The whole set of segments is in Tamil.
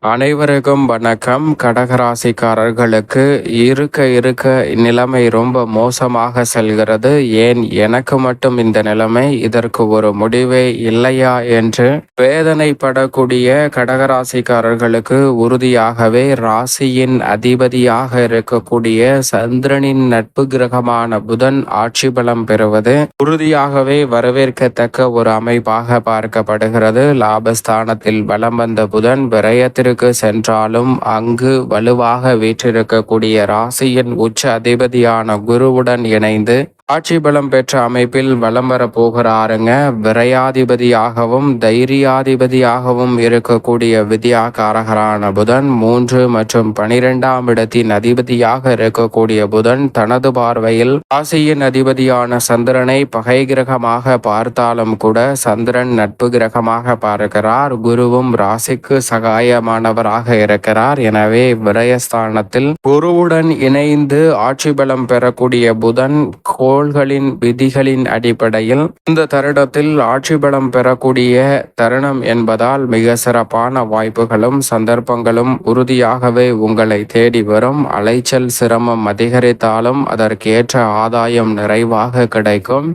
அனைவருக்கும் வணக்கம். கடகராசிக்காரர்களுக்கு இருக்க இருக்க நிலைமை ரொம்ப மோசமாக செல்கிறது. ஏன்? எனக்கு மட்டும் இந்த நிலைமை இதற்கு ஒரு முடிவே இல்லையா என்று வேதனைப்படக்கூடிய கடகராசிக்காரர்களுக்கு உறுதியாகவே ராசியின் அதிபதியாக இருக்கக்கூடிய சந்திரனின் நட்பு கிரகமான புதன் ஆட்சி பலம் பெறுவது உறுதியாகவே வரவேற்கத்தக்க ஒரு அமைப்பாக பார்க்கப்படுகிறது. லாபஸ்தானத்தில் வலம் வந்த புதன் விரயத்திற்கு சென்றாலும் அங்கு வலுவாக வீற்றிருக்கக்கூடிய ராசியின் உச்ச அதிபதியான குருவுடன் இணைந்து ஆட்சி பலம் பெற்ற அமைப்பில் வலம் வர போகிறாருங்க. விரையாதிபதியாகவும் தைரியாதிபதியாகவும் இருக்கக்கூடிய வித்யாகாரகரான புதன் மூன்று மற்றும் பனிரெண்டாம் இடத்தின் அதிபதியாக இருக்கக்கூடிய புதன் தனது பார்வையில் ராசியின் அதிபதியான சந்திரனை பகை கிரகமாக பார்த்தாலும் கூட சந்திரன் நட்பு கிரகமாக பார்க்கிறார். குருவும் ராசிக்கு சகாயமானவராக இருக்கிறார். எனவே விரயஸ்தானத்தில் குருவுடன் இணைந்து ஆட்சி பலம் பெறக்கூடிய புதன் கோ கோள்களின் விதிகளின் அடிப்படையில் இந்த தருடத்தில் ஆட்சி பலம் பெறக்கூடிய தருணம் என்பதால் மிக சிறப்பான வாய்ப்புகளும் சந்தர்ப்பங்களும் உறுதியாகவே உங்களை தேடி வரும். அலைச்சல் சிரமம் அதிகரித்தாலும் அதற்கேற்ற ஆதாயம் நிறைவாக கிடைக்கும்.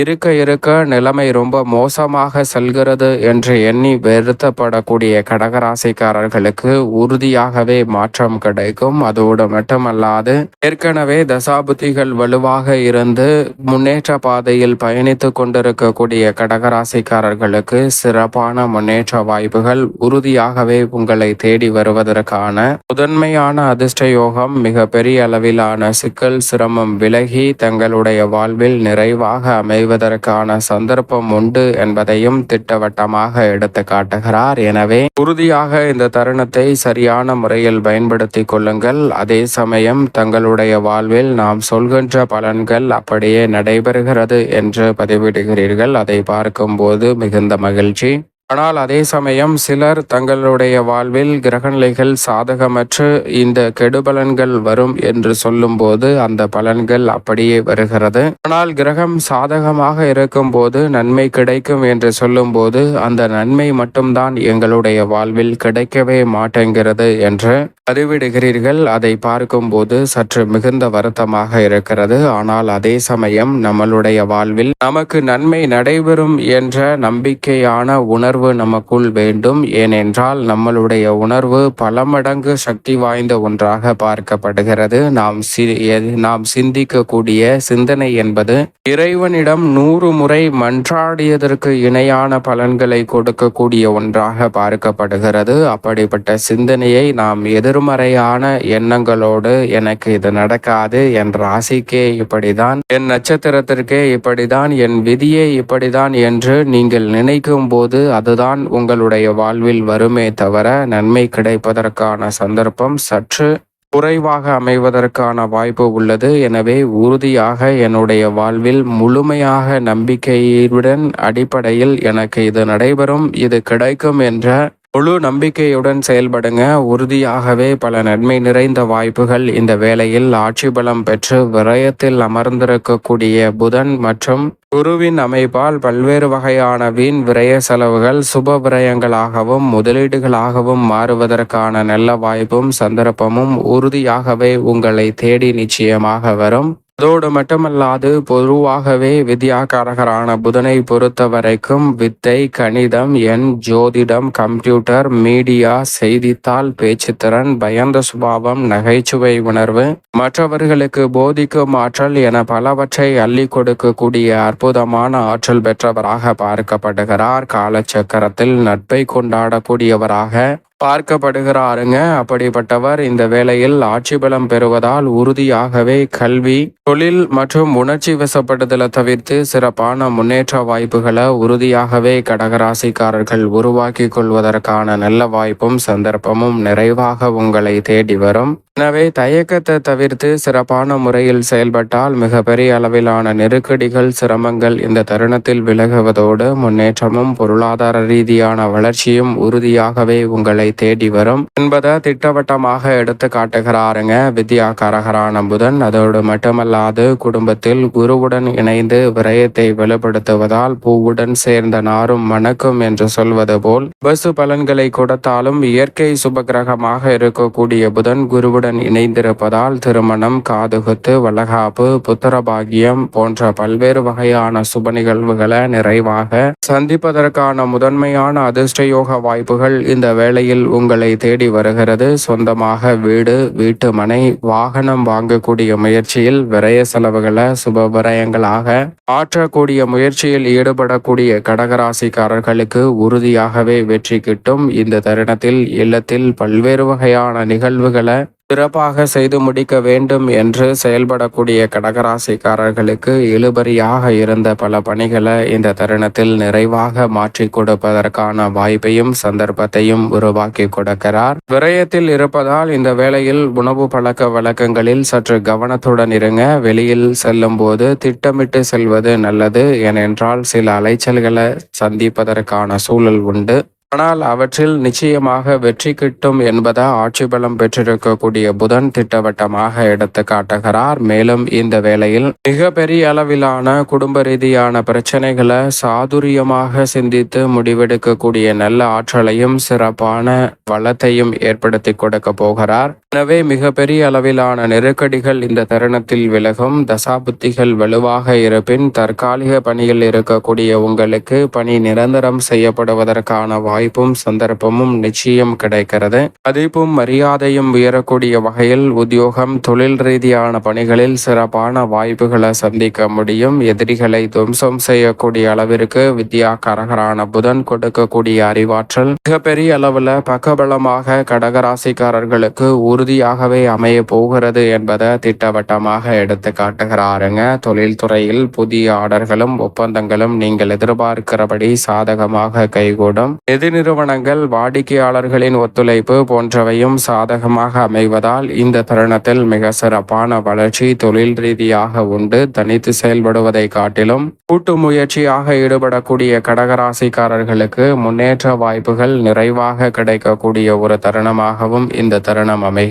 இருக்க இருக்க நிலைமை ரொம்ப மோசமாக செல்கிறது என்று எண்ணி வருத்தப்படக்கூடிய கடகராசிக்காரர்களுக்கு உறுதியாகவே மாற்றம் கிடைக்கும். அதோடு மட்டுமல்லாது ஏற்கனவே தசாபுத்திகள் வலுவாக இருந்து முன்னேற்ற பாதையில் பயணித்து கொண்டிருக்கக்கூடிய கடகராசிக்காரர்களுக்கு சிறப்பான முன்னேற்ற வாய்ப்புகள் உறுதியாகவே உங்களை தேடி வருவதற்கான முதன்மையான அதிர்ஷ்ட யோகம் மிக பெரிய அளவிலான சிக்கல் சிரமம் விலகி தங்களுடைய வாழ்வில் நிறைவாக அமைவதற்கான சந்தர்ப்பம் உண்டு என்பதையும் திட்டவட்டமாக எடுத்து காட்டுகிறார். எனவே உறுதியாக இந்த தருணத்தை சரியான முறையில் பயன்படுத்திக் கொள்ளுங்கள். அதே சமயம் தங்களுடைய வாழ்வில் நாம் சொல்கின்ற பலன்கள் அப்படியே நடைபெறுகிறது என்று பதிவிடுகிறீர்கள். அதை பார்க்கும்போது மிகுந்த மகிழ்ச்சி. ஆனால் அதே சமயம் சிலர் தங்களுடைய வாழ்வில் கிரகநிலைகள் சாதகமற்று இந்த கெடுபலன்கள் வரும் என்று சொல்லும்போது அந்த பலன்கள் அப்படியே வருகிறது. ஆனால் கிரகம் சாதகமாக இருக்கும் போது நன்மை கிடைக்கும் என்று சொல்லும்போது அந்த நன்மை மட்டும்தான் எங்களுடைய வாழ்வில் கிடைக்கவே மாட்டேங்கிறது என்று அறிவிடுகிறீர்கள். அதை பார்க்கும்போது சற்று மிகுந்த வருத்தமாக இருக்கிறது. ஆனால் அதே சமயம் நம்மளுடைய வாழ்வில் நமக்கு நன்மை நடைபெறும் என்ற நம்பிக்கையான உணர்வு நமக்குள் வேண்டும். ஏனென்றால் நம்மளுடைய உணர்வு பல மடங்கு சக்தி வாய்ந்த ஒன்றாக பார்க்கப்படுகிறது. நாம் சி- நாம் சிந்திக்கக்கூடிய சிந்தனை என்பது இறைவனிடம் நூறு முறை மன்றாடியதற்கு இணையான பலன்களை கொடுக்கக்கூடிய ஒன்றாக பார்க்கப்படுகிறது. அப்படிப்பட்ட சிந்தனையை நாம் எதிர்மறையான எண்ணங்களோடு எனக்கு இது நடக்காது என் ராசிக்கே இப்படிதான் என் நட்சத்திரத்திற்கே இப்படிதான் என் விதியே இப்படிதான் என்று நீங்கள் நினைக்கும் போது அதுதான் உங்களுடைய வாழ்வில் வருமே தவிர நன்மை கிடைப்பதற்கான சந்தர்ப்பம் சற்று குறைவாக அமைவதற்கான வாய்ப்பு உள்ளது. எனவே உறுதியாக என்னுடைய வாழ்வில் முழுமையாக நம்பிக்கையுடன் அடிப்படையில் எனக்கு இது நடைபெறும். இது கிடைக்கும் என்ற முழு நம்பிக்கையுடன் செயல்படுங்க. உறுதியாகவே பல நன்மை நிறைந்த வாய்ப்புகள் இந்த வேளையில் ஆட்சி பலம் பெற்று விரயத்தில் அமர்ந்திருக்கக்கூடிய புதன் மற்றும் குருவின் அமைப்பால் பல்வேறு வகையான வீண் விரய செலவுகள் சுப விரயங்களாகவும் முதலீடுகளாகவும் மாறுவதற்கான நல்ல வாய்ப்பும் சந்தர்ப்பமும் உறுதியாகவே உங்களை தேடி நிச்சயமாக வரும். அதோடு மட்டுமல்லாது பொதுவாகவே வித்யாகாரகரான புதனை பொறுத்த வரைக்கும் வித்தை கணிதம் எண் ஜோதிடம் கம்ப்யூட்டர் மீடியா செய்தித்தாள் பேச்சுத்திறன் பயந்த சுபாவம் நகைச்சுவை உணர்வு. மற்றவர்களுக்கு போதிக்கும் ஆற்றல் என பலவற்றை அள்ளி கொடுக்கக்கூடிய அற்புதமான ஆற்றல் பெற்றவராக பார்க்கப்படுகிறார். காலச்சக்கரத்தில் நட்பை கொண்டாடக்கூடியவராக பார்க்கப்படுகிறாருங்க. அப்படிப்பட்டவர் இந்த வேளையில் ஆட்சி பலம் பெறுவதால் உறுதியாகவே கல்வி தொழில் மற்றும் உணர்ச்சி வசப்படுதலை தவிர்த்து சிறப்பான முன்னேற்ற வாய்ப்புகளை உறுதியாகவே கடகராசிக்காரர்கள் உருவாக்கி கொள்வதற்கான நல்ல வாய்ப்பும் சந்தர்ப்பமும் நிறைவாக உங்களை தேடி வரும். எனவே தயக்கத்தை தவிர்த்து சிறப்பான முறையில் செயல்பட்டால் மிகப்பெரிய அளவிலான நெருக்கடிகள் சிரமங்கள் இந்த தருணத்தில் விலகுவதோடு முன்னேற்றமும் பொருளாதார ரீதியான வளர்ச்சியும் உறுதியாகவே உங்களை தேடி வரும் என்பதை திட்டவட்டமாக எடுத்து காட்டுகிறாருங்க வித்யா கரகரான புதன். அதோடு மட்டுமல்லாது குடும்பத்தில் குருவுடன் இணைந்து விரயத்தை வெளிப்படுத்துவதால் பூவுடன் சேர்ந்த நாரும் மணக்கும் என்று சொல்வது போல் பசு பலன்களை கொடுத்தாலும் இயற்கை சுபகிரகமாக இருக்கக்கூடிய புதன் குருவுடன் இணைந்திருப்பதால் திருமணம் காதுகுத்து வளகாப்பு புத்திரபாகியம் போன்ற பல்வேறு வகையான சுப நிகழ்வுகளை நிறைவாக சந்திப்பதற்கான முதன்மையான அதிர்ஷ்டயோக வாய்ப்புகள் இந்த வேளையில் உங்களை தேடி வருகிறது. சொந்தமாக வீடு வீட்டு மனை வாகனம் வாங்கக்கூடிய முயற்சியில் விரய செலவுகளை சுப விரயங்களாக ஆற்றக்கூடிய முயற்சியில் ஈடுபடக்கூடிய கடகராசிக்காரர்களுக்கு உறுதியாகவே வெற்றி கிட்டும். இந்த தருணத்தில் இல்லத்தில் பல்வேறு வகையான நிகழ்வுகளை சிறப்பாக செய்து முடிக்க வேண்டும் என்று செயல்படக்கூடிய கடகராசிக்காரர்களுக்கு இழுபறியாக இருந்த பல பணிகளை இந்த தருணத்தில் நிறைவாக மாற்றி கொடுப்பதற்கான வாய்ப்பையும் சந்தர்ப்பத்தையும் உருவாக்கி கொடுக்கிறார். விரயத்தில் இருப்பதால் இந்த வேளையில் உணவு பழக்க வழக்கங்களில் சற்று கவனத்துடன் இருங்க. வெளியில் செல்லும் போது திட்டமிட்டு செல்வது நல்லது. ஏனென்றால் சில அலைச்சல்களை சந்திப்பதற்கான சூழல் உண்டு. ஆனால் அவற்றில் நிச்சயமாக வெற்றி கிட்டும் என்பதை ஆட்சி பலம் பெற்றிருக்கக்கூடிய புதன் திட்டவட்டமாக எடுத்து காட்டுகிறார். மேலும் இந்த வேளையில் மிக பெரிய அளவிலான குடும்ப ரீதியான பிரச்சனைகளை சாதுரியமாக சிந்தித்து முடிவெடுக்கக்கூடிய நல்ல ஆற்றலையும் சிறப்பான வளத்தையும் ஏற்படுத்தி கொடுக்க போகிறார். எனவே மிக பெரிய அளவிலான நெருக்கடிகள் இந்த தருணத்தில் விலகும். தசாபுத்திகள் வலுவாக இருப்பின் தற்காலிக பணியில் இருக்கக்கூடிய உங்களுக்கு பணி நிரந்தரம் செய்யப்படுவதற்கான வாய்ப்பும் சந்தர்ப்பமும் நிச்சயம் கிடைக்கிறது. மதிப்பும் மரியாதையும் உயரக்கூடிய வகையில் உத்தியோகம் தொழில் ரீதியான பணிகளில் சிறப்பான வாய்ப்புகளை சந்திக்க முடியும். எதிரிகளை துவம்சம் செய்யக்கூடிய அளவிற்கு வித்யா கரகரான புதன் கொடுக்கக்கூடிய அறிவாற்றல். மிகப்பெரிய அளவுல பக்கபலமாக கடகராசிக்காரர்களுக்கு உறுதியாகவே அமைய போகிறது என்பதை திட்டவட்டமாக எடுத்து காட்டுகிறாருங்க. தொழில்துறையில் புதிய ஆர்டர்களும் ஒப்பந்தங்களும் நீங்கள் எதிர்பார்க்கிறபடி சாதகமாக கைகூடும். எதிர் நிறுவனங்கள் வாடிக்கையாளர்களின் ஒத்துழைப்பு போன்றவையும் சாதகமாக அமைவதால் இந்த தருணத்தில் மிக சிறப்பான வளர்ச்சி தொழில் ரீதியாக உண்டு. தனித்து செயல்படுவதை காட்டிலும் கூட்டு முயற்சியாக ஈடுபடக்கூடிய கடகராசிக்காரர்களுக்கு முன்னேற்ற வாய்ப்புகள் நிறைவாக கிடைக்கக்கூடிய ஒரு தருணமாகவும் இந்த தருணம் அமைகிறது.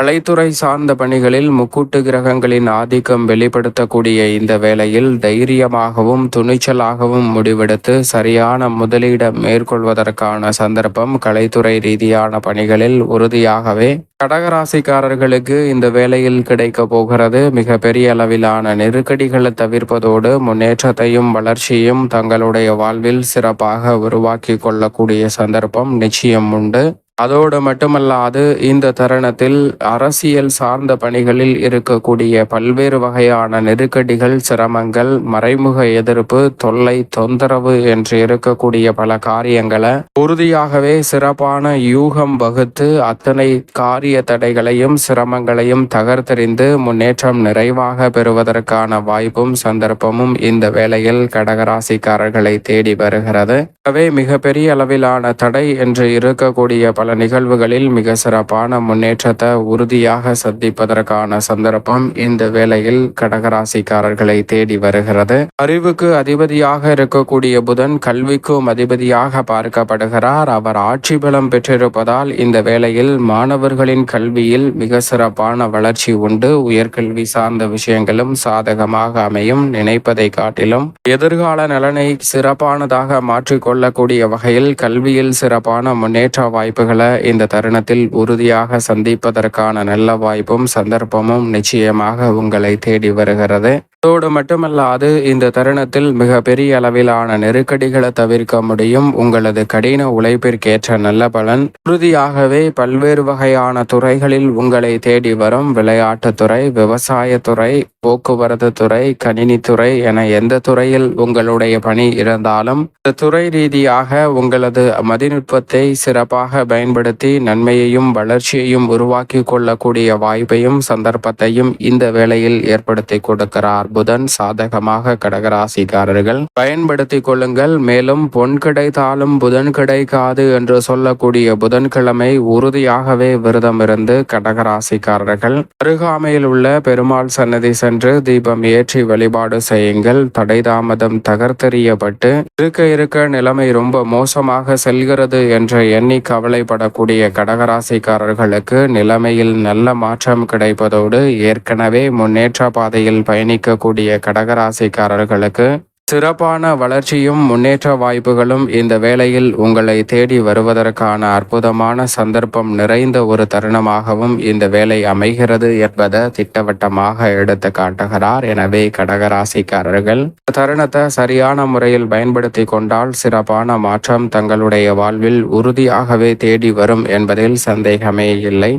கலைத்துறை சார்ந்த பணிகளில் முக்கூட்டு கிரகங்களின் ஆதிக்கம் வெளிப்படுத்தக்கூடிய இந்த வேளையில் தைரியமாகவும் துணிச்சலாகவும் முடிவெடுத்து சரியான முதலீட மேற்கொள்வதற்கான சந்தர்ப்பம் கலைத்துறை ரீதியான பணிகளில் உறுதியாகவே கடகராசிக்காரர்களுக்கு இந்த வேளையில் கிடைக்க போகிறது. மிக பெரிய அளவிலான நெருக்கடிகளை தவிர்ப்பதோடு முன்னேற்றத்தையும் வளர்ச்சியும் தங்களுடைய வாழ்வில் சிறப்பாக உருவாக்கி கொள்ளக்கூடிய சந்தர்ப்பம் நிச்சயம் உண்டு. அதோடு மட்டுமல்லாது இந்த தருணத்தில் அரசியல் சார்ந்த பணிகளில் இருக்கக்கூடிய பல்வேறு வகையான நெருக்கடிகள் சிரமங்கள் மறைமுக எதிர்ப்பு தொல்லை தொந்தரவு என்று இருக்கக்கூடிய பல காரியங்களை உறுதியாகவே சிறப்பான யூகம் வகுத்து அத்தனை காரிய தடைகளையும் சிரமங்களையும் தகர்த்தெறிந்து முன்னேற்றம் நிறைவாக பெறுவதற்கான வாய்ப்பும் சந்தர்ப்பமும் இந்த வேளையில் கடகராசிக்காரர்களை தேடி வருகிறது. எனவே மிகப்பெரிய அளவிலான தடை என்று இருக்கக்கூடிய பல நிகழ்வுகளில் மிக சிறப்பான முன்னேற்றத்தை உறுதியாக சந்திப்பதற்கான சந்தர்ப்பம் இந்த வேளையில் கடகராசிக்காரர்களை தேடி வருகிறது. அறிவுக்கு அதிபதியாக இருக்கக்கூடிய புதன் கல்விக்கும் அதிபதியாக பார்க்கப்படுகிறார். அவர் ஆட்சி பலம் பெற்றிருப்பதால் இந்த வேளையில் மாணவர்களின் கல்வியில் மிக சிறப்பான வளர்ச்சி உண்டு. உயர்கல்வி சார்ந்த விஷயங்களும் சாதகமாக அமையும். நினைப்பதை காட்டிலும் எதிர்கால நலனை சிறப்பானதாக மாற்றிக்கொள்ளக்கூடிய வகையில் கல்வியில் சிறப்பான முன்னேற்ற வாய்ப்புகள் இந்த தருணத்தில் உறுதியாக சந்திப்பதற்கான நல்ல வாய்ப்பும் சந்தர்ப்பமும் நிச்சயமாக உங்களை தேடி வருகிறது. அதோடு மட்டுமல்லாது இந்த தருணத்தில் மிக பெரிய அளவிலான நெருக்கடிகளை தவிர்க்க முடியும். உங்களது கடின உழைப்பிற்கேற்ற நல்ல பலன். உறுதியாகவே பல்வேறு வகையான துறைகளில் உங்களை தேடி வரும். விளையாட்டுத்துறை விவசாயத்துறை போக்குவரத்து துறை கணினித்துறை என எந்த துறையில் உங்களுடைய பணி இருந்தாலும் இந்த துறை ரீதியாக உங்களது மதிநுட்பத்தை சிறப்பாக பயன்படுத்தி நன்மையையும் வளர்ச்சியையும் உருவாக்கி கொள்ளக்கூடிய வாய்ப்பையும் சந்தர்ப்பத்தையும் இந்த வேளையில் ஏற்படுத்தி கொடுக்கிறார். புதன் சாதகமாக கடகராசிக்காரர்கள். பயன்படுத்தி கொள்ளுங்கள். மேலும் பொன் கிடைத்தாலும் புதன் கிடைக்காது என்று சொல்லக்கூடிய புதன்கிழமை உறுதியாகவே விரதம் இருந்து கடகராசிக்காரர்கள். அருகாமையில் உள்ள பெருமாள் சன்னதி சென்று தீபம் ஏற்றி வழிபாடு செய்யுங்கள். தடை தாமதம் தகர்த்தெறியப்பட்டு இருக்க இருக்க நிலைமை ரொம்ப மோசமாக செல்கிறது என்று எண்ணி கவலைப்படக்கூடிய கடகராசிக்காரர்களுக்கு நிலைமையில் நல்ல மாற்றம் கிடைப்பதோடு ஏற்கனவே முன்னேற்ற பாதையில் பயணிக்கக்கூடிய கடகராசிக்காரர்களுக்கு சிறப்பான வளர்ச்சியும் முன்னேற்ற வாய்ப்புகளும் இந்த வேளையில் உங்களை தேடி வருவதற்கான அற்புதமான சந்தர்ப்பம் நிறைந்த ஒரு தருணமாகவும் இந்த வேலை அமைகிறது என்பதை திட்டவட்டமாக எடுத்து காட்டுகிறார். எனவே கடகராசிக்காரர்கள் தருணத்தை சரியான முறையில் பயன்படுத்தி கொண்டால் சிறப்பான மாற்றம் தங்களுடைய வாழ்வில் உறுதியாகவே தேடி வரும் என்பதில் சந்தேகமே இல்லை.